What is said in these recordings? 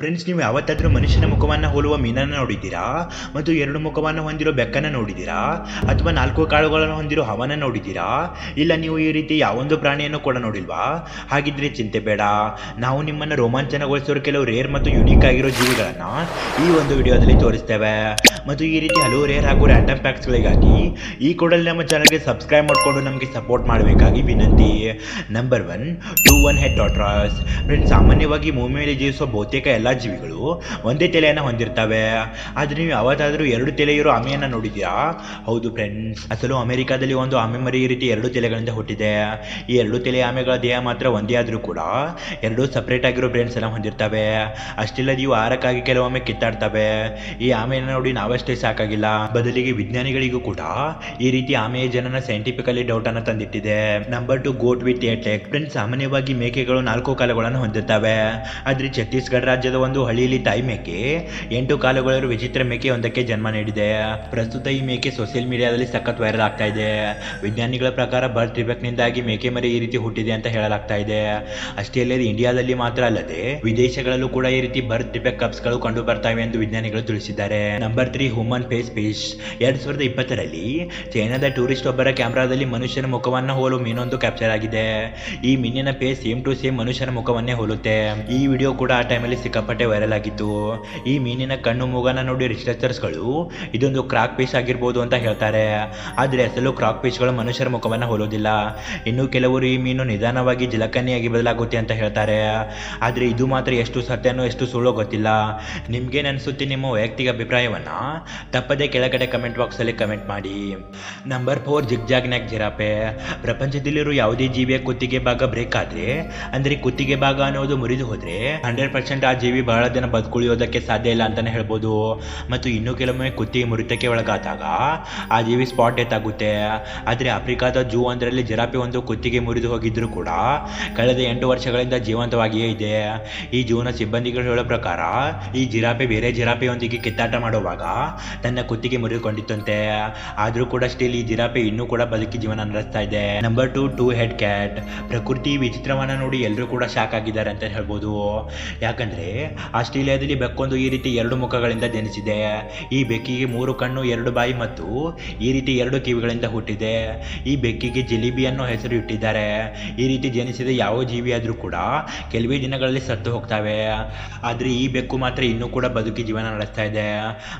Friends ನೀವು ಯಾವತ್ತಾದರೂ ಮನುಷ್ಯನ ಮುಖವನ್ನು ಹೋಲುವ ಮೀನನ್ನು ನೋಡಿದ್ದೀರಾ? ಮತ್ತು ಎರಡು ಮುಖವನ್ನು ಹೊಂದಿರೋ ಬೆಕ್ಕನ್ನು ನೋಡಿದ್ದೀರಾ? ಅಥವಾ ನಾಲ್ಕು ಕಾಳುಗಳನ್ನು ಹೊಂದಿರೋ ಹವನ ನೋಡಿದ್ದೀರಾ? ಇಲ್ಲ, ನೀವು ಈ ರೀತಿ ಯಾವೊಂದು ಪ್ರಾಣಿಯನ್ನು ಕೂಡ ನೋಡಿಲ್ವಾ? ಹಾಗಿದ್ರೆ ಚಿಂತೆ ಬೇಡ. ನಾವು ನಿಮ್ಮನ್ನು ರೋಮಾಂಚನಗೊಳಿಸಿರೋ ಕೆಲವು ರೇರ್ ಮತ್ತು ಯುನೀಕ್ ಆಗಿರೋ ಜೀವಿಗಳನ್ನು ಈ ಒಂದು ವಿಡಿಯೋದಲ್ಲಿ ತೋರಿಸ್ತೇವೆ. ಮತ್ತು ಈ ರೀತಿ ಹಲವು ರೇರ್ ಹಾಗೂ ರ್ಯಾಂಡಮ್ ಫ್ಯಾಕ್ಟ್ಸ್ಗಳಿಗಾಗಿ ಈ ಕೂಡಲೇ ನಮ್ಮ ಚಾನಲ್ಗೆ ಸಬ್ಸ್ಕ್ರೈಬ್ ಮಾಡಿಕೊಂಡು ನಮಗೆ ಸಪೋರ್ಟ್ ಮಾಡಬೇಕಾಗಿ ವಿನಂತಿ. Number one two one head ಡಾಟ್ರಾಸ್ friends ಸಾಮಾನ್ಯವಾಗಿ ಭೂಮಿ ಮೇಲೆ ಜೀವಿಸುವ ಬಹುತೇಕ ಎಲ್ಲ ಜೀವಿಗಳು ಒಂದೇ ತಲೆಯನ್ನು ಹೊಂದಿರ್ತವೆ. ಆದರೆ ನೀವು ಯಾವತ್ತಾದರೂ ಎರಡು ತಲೆ ಇರೋ ಆಮೆಯನ್ನು ನೋಡಿದ್ಯಾ? ಹೌದು ಫ್ರೆಂಡ್ಸ್ ಅಸಲು ಅಮೆರಿಕಾದಲ್ಲಿ ಒಂದು ಆಮೆ ಮರಿ ಈ ರೀತಿ ಎರಡು ತಲೆಗಳಿಂದ ಹುಟ್ಟಿದೆ. ಈ ಎರಡು ತಲೆ ಆಮೆಗಳ ದೇಹ ಮಾತ್ರ ಒಂದೇ ಆದರೂ ಕೂಡ ಎರಡು ಸಪ್ರೇಟ್ ಆಗಿರೋ ಬ್ರೇನ್ಸ್ ಎಲ್ಲ ಹೊಂದಿರ್ತವೆ. ಅಷ್ಟಿಲ್ಲದೆ ಇವು ಆರಕ್ಕಾಗಿ ಕೆಲವೊಮ್ಮೆ ಕಿತ್ತಾಡ್ತವೆ. ಈ ಆಮೆಯನ್ನು ನೋಡಿ ನಾವಷ್ಟೇ ಸಾಕಾಗಿಲ್ಲ. ಬದಲಿಗೆ ವಿಜ್ಞಾನಿಗಳಿಗೂ ಕೂಡ ಈ ರೀತಿ ಆಮೆಯ ಜನನ ಸೈಂಟಿಫಿಕಲಿ ಡೌಟ್ ಅನ್ನು ತಂದಿಟ್ಟಿದೆ. ನಂಬರ್ ಟು ಗೋಟ್ ವಿತ್ ಏಟೆಕ್ ಫ್ರೆಂಡ್ಸ್ ಸಾಮಾನ್ಯವಾಗಿ ಮೇಕೆಗಳು ನಾಲ್ಕು ಕಾಲಗಳನ್ನು ಹೊಂದಿರ್ತವೆ. ಆದ್ರೆ ಛತ್ತೀಸ್ಗಢ ರಾಜ್ಯದ ಒಂದು ಹಳ್ಳಿಯಲ್ಲಿ ತಾಯಿ ಮೇಕೆ, ಎಂಟು ಕಾಲುಗಳಿರುವ ವಿಚಿತ್ರ ಮೇಕೆ ಒಂದಕ್ಕೆ ಜನ್ಮ ನೀಡಿದೆ. ಪ್ರಸ್ತುತ ಈ ಮೇಕೆ ಸೋಷಿಯಲ್ ಮೀಡಿಯಾದಲ್ಲಿ ಸಖತ್ ವೈರಲ್ ಆಗ್ತಾ ಇದೆ. ವಿಜ್ಞಾನಿಗಳ ಪ್ರಕಾರ ಬರ್ತ್ ಡಿಫೆಕ್ಟ್ನಿಂದಾಗಿ ಮೇಕೆ ಮರಿ ಈ ರೀತಿ ಹುಟ್ಟಿದೆ ಅಂತ ಹೇಳಲಾಗ್ತಾ ಇದೆ. ಅಷ್ಟೇ ಅಲ್ಲದೆ ಇಂಡಿಯಾದಲ್ಲಿ ಮಾತ್ರ ಅಲ್ಲದೆ ವಿದೇಶಗಳಲ್ಲೂ ಕೂಡ ಈ ರೀತಿ ಬರ್ತ್ ಡಿಫೆಕ್ಟ್ ಕಪ್ಸ್ಗಳು ಕಂಡು ಬರ್ತಾವೆ ಎಂದು ವಿಜ್ಞಾನಿಗಳು ತಿಳಿಸಿದ್ದಾರೆ. Number three human face fish ಎರಡ್ ಸಾವಿರದ ಇಪ್ಪತ್ತರಲ್ಲಿ ಚೈನಾದ ಟೂರಿಸ್ಟ್ ಒಬ್ಬರ ಕ್ಯಾಮೆರಾದಲ್ಲಿ ಮನುಷ್ಯನ ಮುಖವನ್ನು ಹೋಲು ಮೀನೊಂದು ಕ್ಯಾಪ್ಚರ್ ಆಗಿದೆ. ಈ ಮೀನಿನ ಫೇಸ್ ಸೇಮ್ ಟು ಸೇಮ್ ಮನುಷ್ಯನ ಮುಖವನ್ನೇ ಹೋಲುತ್ತೆ. ಈ ವಿಡಿಯೋ ಕೂಡ ಆ ಟೈಮಲ್ಲಿ ಸಿಕ್ಕಾಪಟ್ಟೆ ವೈರಲ್ ಆಗಿತ್ತು. ಈ ಮೀನಿನ ಕಣ್ಣು ಮೂಗನ ನೋಡಿ ರಿಸರ್ಚರ್ಸ್ಗಳು ಇದೊಂದು ಕ್ರಾಕ್ ಪೀಸ್ ಆಗಿರ್ಬೋದು ಅಂತ ಹೇಳ್ತಾರೆ. ಆದರೆ ಅಸಲು ಕ್ರಾಕ್ ಪೀಸ್ಗಳು ಮನುಷ್ಯರ ಮುಖವನ್ನು ಹೋಲೋದಿಲ್ಲ. ಇನ್ನು ಕೆಲವರು ಈ ಮೀನು ನಿಧಾನವಾಗಿ ಜಲಕನ್ನಿಯಾಗಿ ಬದಲಾಗುತ್ತೆ ಅಂತ ಹೇಳ್ತಾರೆ. ಆದರೆ ಇದು ಮಾತ್ರ ಎಷ್ಟು ಸತ್ಯನೋ ಎಷ್ಟು ಸುಳ್ಳೋ ಗೊತ್ತಿಲ್ಲ. ನಿಮ್ಗೆ ಅನಿಸುತ್ತೆ ನಿಮ್ಮ ವೈಯಕ್ತಿಕ ಅಭಿಪ್ರಾಯವನ್ನ? ತಪ್ಪದೆ ಕೆಳಗಡೆ ಕಮೆಂಟ್ ಬಾಕ್ಸಲ್ಲಿ ಕಮೆಂಟ್ ಮಾಡಿ. Number four zigzag neck giraffe ಪ್ರಪಂಚದಲ್ಲಿರೋ ಯಾವುದೇ ಜೀವಿಯ ಕುತ್ತಿಗೆ ಭಾಗ ಬ್ರೇಕ್ ಆದ್ರೆ, ಅಂದ್ರೆ ಕುತ್ತಿಗೆ ಭಾಗ ಅನ್ನೋದು ಮುರಿದು ಹೋದ್ರೆ ಹಂಡ್ರೆಡ್ ಪರ್ಸೆಂಟ್ ಆ ಜೀವಿ ಬಹಳ ದಿನ ಬದುಕುಳಿಯೋದಕ್ಕೆ ಸಾಧ್ಯ ಇಲ್ಲ ಅಂತಲೇ ಹೇಳ್ಬೋದು. ಮತ್ತು ಇನ್ನೂ ಕೆಲವೊಮ್ಮೆ ಕುತ್ತಿಗೆ ಮುರಿತಕ್ಕೆ ಒಳಗಾದಾಗ ಆ ಜೀವಿ ಸ್ಪಾಟ್ ಡೆತ್ ಆಗುತ್ತೆ. ಆದರೆ ಆಫ್ರಿಕಾದ ಜೂ ಒಂದರಲ್ಲಿ ಜಿರಾಫೆ ಒಂದು ಕುತ್ತಿಗೆ ಮುರಿದು ಹೋಗಿದ್ರು ಕೂಡ ಕಳೆದ ಎಂಟು ವರ್ಷಗಳಿಂದ ಜೀವಂತವಾಗಿಯೇ ಇದೆ. ಈ ಜೂನ ಸಿಬ್ಬಂದಿಗಳು ಹೇಳೋ ಪ್ರಕಾರ ಈ ಜಿರಾಫೆ ಬೇರೆ ಜಿರಾಪೆಯೊಂದಿಗೆ ಕಿತ್ತಾಟ ಮಾಡುವಾಗ ತನ್ನ ಕುತ್ತಿಗೆ ಮುರಿದುಕೊಂಡಿತ್ತಂತೆ. ಆದರೂ ಕೂಡ ಸ್ಟಿಲ್ ಈ ಜಿರಾಫೆ ಇನ್ನೂ ಕೂಡ ಬದುಕಿ ಜೀವನ ನಡೆಸ್ತಾ ಇದೆ. Number two two head cat ಪ್ರಕೃತಿ ವಿಚಿತ್ರವನ್ನ ನೋಡಿ ಎಲ್ಲರೂ ಕೂಡ ಶಾಕ್ ಆಗಿದ್ದಾರೆ ಅಂತ ಹೇಳ್ಬೋದು. ಯಾಕಂದ್ರೆ ಆಸ್ಟ್ರೇಲಿಯಾದಲ್ಲಿ ಬೆಕ್ಕೊಂದು ಈ ರೀತಿ ಎರಡು ಮುಖಗಳಿಂದ ಜನಿಸಿದೆ. ಈ ಬೆಕ್ಕಿಗೆ ಮೂರು ಕಣ್ಣು, ಎರಡು ಬಾಯಿ ಮತ್ತು ಈ ರೀತಿ ಎರಡು ಕಿವಿಗಳಿಂದ ಹುಟ್ಟಿದೆ. ಈ ಬೆಕ್ಕಿಗೆ ಜಿಲಿಬಿ ಅನ್ನೋ ಹೆಸರು ಇಟ್ಟಿದ್ದಾರೆ. ಈ ರೀತಿ ಜನಿಸಿದ ಯಾವ ಜೀವಿ ಆದರೂ ಕೂಡ ಕೆಲವೇ ದಿನಗಳಲ್ಲಿ ಸತ್ತು ಹೋಗ್ತವೆ. ಆದರೆ ಈ ಬೆಕ್ಕು ಮಾತ್ರ ಇನ್ನೂ ಕೂಡ ಬದುಕಿ ಜೀವನ ನಡೆಸ್ತಾ ಇದೆ.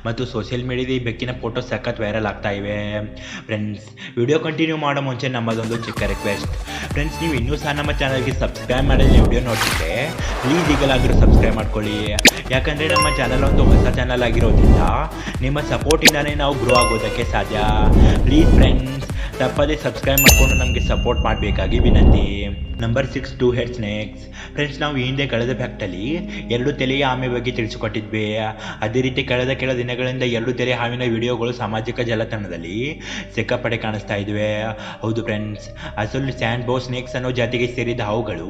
ಮತ್ತು ಸೋಷಿಯಲ್ ಮೀಡಿಯಾದ ಈ ಬೆಕ್ಕಿನ ಫೋಟೋ ಸಖತ್ ವೈರಲ್ ಆಗ್ತಾ ಇವೆ. ಫ್ರೆಂಡ್ಸ್ ವಿಡಿಯೋ ಕಂಟಿನ್ಯೂ ಮಾಡೋ ಮುಂಚೆ ನಮ್ಮದೊಂದು ಚಿಕ್ಕ ರಿಕ್ವೆಸ್ಟ್ ಫ್ರೆಂಡ್ಸ್ ನೀವು ಇನ್ನೂ ಸಹ ನಮ್ಮ ಚಾನಲ್ಗೆ ಸಬ್ಸ್ಕ್ರೈಬ್ ಮಾಡಿದ್ರೆ ವಿಡಿಯೋ ನೋಡ್ತಿದ್ದೆ ಪ್ಲೀಸ್ ಈಗಲಾದರೂ ಸಬ್ಸ್ಕ್ರೈಬ್ ಮಾಡ್ಕೊಳ್ಳಿ. ಯಾಕಂದರೆ ನಮ್ಮ ಚಾನಲ್ ಒಂದು ಹೊಸ ಚಾನಲ್ ಆಗಿರೋದ್ರಿಂದ ನಿಮ್ಮ ಸಪೋರ್ಟಿಂದಾನೇ ನಾವು ಗ್ರೋ ಆಗೋದಕ್ಕೆ ಸಾಧ್ಯ. ಪ್ಲೀಸ್ ಫ್ರೆಂಡ್ಸ್ ತಪ್ಪದೇ ಸಬ್ಸ್ಕ್ರೈಬ್ ಮಾಡಿಕೊಂಡು ನಮಗೆ ಸಪೋರ್ಟ್ ಮಾಡಬೇಕಾಗಿ ವಿನಂತಿ. Number six two head snakes friends ನಾವು ಹಿಂದೆ ಕಳೆದ ಫ್ಯಾಕ್ಟಲ್ಲಿ ಎರಡು ತಲೆಯ ಆಮೆ ಬಗ್ಗೆ ತಿಳಿಸಿಕೊಟ್ಟಿದ್ವಿ. ಅದೇ ರೀತಿ ಕಳೆದ ಕೆಲ ದಿನಗಳಿಂದ ಎರಡು ತಲೆ ಹಾವಿನ ವಿಡಿಯೋಗಳು ಸಾಮಾಜಿಕ ಜಾಲತಾಣದಲ್ಲಿ ಸಿಕ್ಕಾಪಟ್ಟೆ ಕಾಣಿಸ್ತಾ ಇದ್ವಿ. ಹೌದು ಫ್ರೆಂಡ್ಸ್ ಅಸಲು ಸ್ಯಾಂಡ್ ಬೋ ಸ್ನೇಕ್ಸ್ ಅನ್ನೋ ಜಾತಿಗೆ ಸೇರಿದ ಹಾವುಗಳು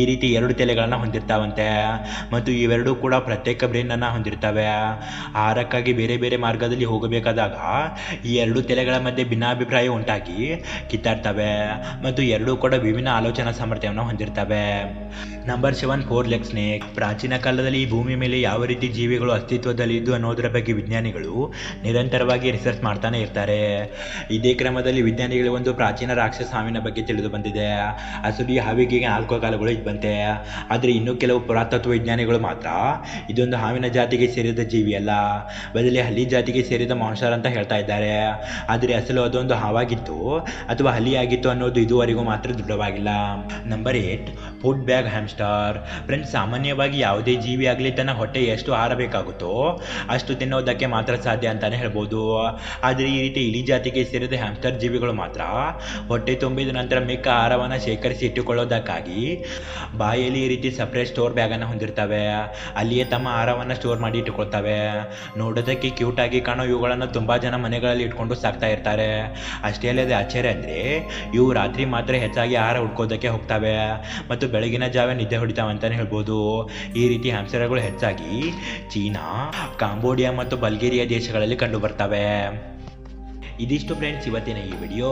ಈ ರೀತಿ ಎರಡು ತಲೆಗಳನ್ನು ಹೊಂದಿರ್ತಾವಂತೆ. ಮತ್ತು ಇವೆರಡೂ ಕೂಡ ಪ್ರತ್ಯೇಕ ಬ್ರೇನ್ ಅನ್ನ ಹೊಂದಿರ್ತವೆ. ಆಹಾರಕ್ಕಾಗಿ ಬೇರೆ ಬೇರೆ ಮಾರ್ಗದಲ್ಲಿ ಹೋಗಬೇಕಾದಾಗ ಈ ಎರಡು ತಲೆಗಳ ಮಧ್ಯೆ ಭಿನ್ನಾಭಿಪ್ರಾಯ ಉಂಟಾಗಿ ಕಿತ್ತಾಡ್ತವೆ ಮತ್ತು ಎರಡೂ ಕೂಡ ವಿಭಿನ್ನ ಆಲೋಚನಾ ಸಾಮರ್ಥ್ಯವನ್ನು ಹೊಂದಿರ್ತವೆ. Number seven four leg snake ಪ್ರಾಚೀನ ಕಾಲದಲ್ಲಿ ಈ ಭೂಮಿ ಮೇಲೆ ಯಾವ ರೀತಿ ಜೀವಿಗಳು ಅಸ್ತಿತ್ವದಲ್ಲಿದ್ದು ಅನ್ನೋದರ ಬಗ್ಗೆ ವಿಜ್ಞಾನಿಗಳು ನಿರಂತರವಾಗಿ ರಿಸರ್ಚ್ ಮಾಡ್ತಾನೆ ಇರ್ತಾರೆ. ಇದೇ ಕ್ರಮದಲ್ಲಿ ವಿಜ್ಞಾನಿಗಳು ಒಂದು ಪ್ರಾಚೀನ ರಾಕ್ಷಸ ಹಾವಿನ ಬಗ್ಗೆ ತಿಳಿದು ಬಂದಿದೆ. ಅಸಲಿ ಹಾವಿಗೆ ನಾಲ್ಕು ಕಾಲಗಳು ಇದ್ದಂತೆ. ಆದರೆ ಇನ್ನೂ ಕೆಲವು ಪುರಾತತ್ವ ವಿಜ್ಞಾನಿಗಳು ಮಾತ್ರ ಇದೊಂದು ಹಾವಿನ ಜಾತಿಗೆ ಸೇರಿದ ಜೀವಿ ಅಲ್ಲ ಬದಲಿ ಹಲ್ಲಿ ಜಾತಿಗೆ ಸೇರಿದ ಮಾಂಸರ್ ಅಂತ ಹೇಳ್ತಾ ಇದ್ದಾರೆ. ಆದರೆ ಅಸಲು ಅದೊಂದು ಹಾವಾಗಿತ್ತು. ಅಥವಾ ಹಲಿಯಾಗಿತ್ತು ಅನ್ನೋದು ಇದುವರೆಗೂ ಮಾತ್ರ ದೃಢವಾಗಿಲ್ಲ. Number eight food bag hamster friends ಸಾಮಾನ್ಯವಾಗಿ ಯಾವುದೇ ಜೀವಿ ಆಗಲಿ ತನ್ನ ಹೊಟ್ಟೆ ಎಷ್ಟು ಆಹಾರ ಬೇಕಾಗುತ್ತೋ ಅಷ್ಟು ತಿನ್ನೋದಕ್ಕೆ ಮಾತ್ರ ಸಾಧ್ಯ ಅಂತಲೇ ಹೇಳ್ಬೋದು. ಆದರೆ ಈ ರೀತಿ ಇಲಿ ಜಾತಿಗೆ ಸೇರಿದ ಹ್ಯಾಮ್ಸ್ಟರ್ ಜೀವಿಗಳು ಮಾತ್ರ ಹೊಟ್ಟೆ ತುಂಬಿದ ನಂತರ ಮಿಕ್ಕ ಆಹಾರವನ್ನು ಶೇಖರಿಸಿ ಇಟ್ಟುಕೊಳ್ಳೋದಕ್ಕಾಗಿ ಬಾಯಲ್ಲಿ ಈ ರೀತಿ ಸಪ್ರೇಟ್ ಸ್ಟೋರ್ ಬ್ಯಾಗನ್ನು ಹೊಂದಿರ್ತವೆ. ಅಲ್ಲಿಯೇ ತಮ್ಮ ಆಹಾರವನ್ನು ಸ್ಟೋರ್ ಮಾಡಿ ಇಟ್ಟುಕೊಳ್ತವೆ. ನೋಡೋದಕ್ಕೆ ಕ್ಯೂಟ್ ಆಗಿ ಕಾಣೋ ಇವುಗಳನ್ನು ತುಂಬ ಜನ ಮನೆಗಳಲ್ಲಿ ಇಟ್ಕೊಂಡು ಸಾಕ್ತಾ ಇರ್ತಾರೆ. ಅಷ್ಟೇ ಅಲ್ಲದೆ ಆಶ್ಚರ್ಯ ಅಂದರೆ ಇವು ರಾತ್ರಿ ಮಾತ್ರ ಹೆಚ್ಚಾಗಿ ಆಹಾರ ಹುಡ್ಕೋದಕ್ಕೆ ಹೋಗ್ತವೆ. ಮತ್ತು ಬೆಳಗಿನ ಜಾವ ನಿದ್ದೆ ಹೊಡಿತಾವೆ ಅಂತಲೇ ಹೇಳ್ಬೋದು. ಈ ರೀತಿ ಹ್ಯಾಮ್ಸ್ಟರ್ಗಳು ಹೆಚ್ಚಾಗಿ ಚೀನಾ, ಕಾಂಬೋಡಿಯಾ ಮತ್ತು ಬಲ್ಗೇರಿಯಾ ದೇಶಗಳಲ್ಲಿ ಕಂಡು ಬರ್ತವೆ. ಇದಿಷ್ಟು ಫ್ರೆಂಡ್ಸ್ ಇವತ್ತಿನ ಈ ವಿಡಿಯೋ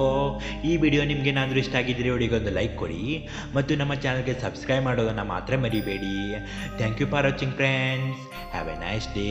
ಈ ವಿಡಿಯೋ ನಿಮಗೆ ನಾನು ಇಷ್ಟ ಆಗಿದ್ದರೆ ಒಂದು ಲೈಕ್ ಕೊಡಿ ಮತ್ತು ನಮ್ಮ ಚಾನಲ್ಗೆ ಸಬ್ಸ್ಕ್ರೈಬ್ ಮಾಡೋದನ್ನು ಮಾತ್ರ ಮರಿಬೇಡಿ. Thank you for watching friends have a nice day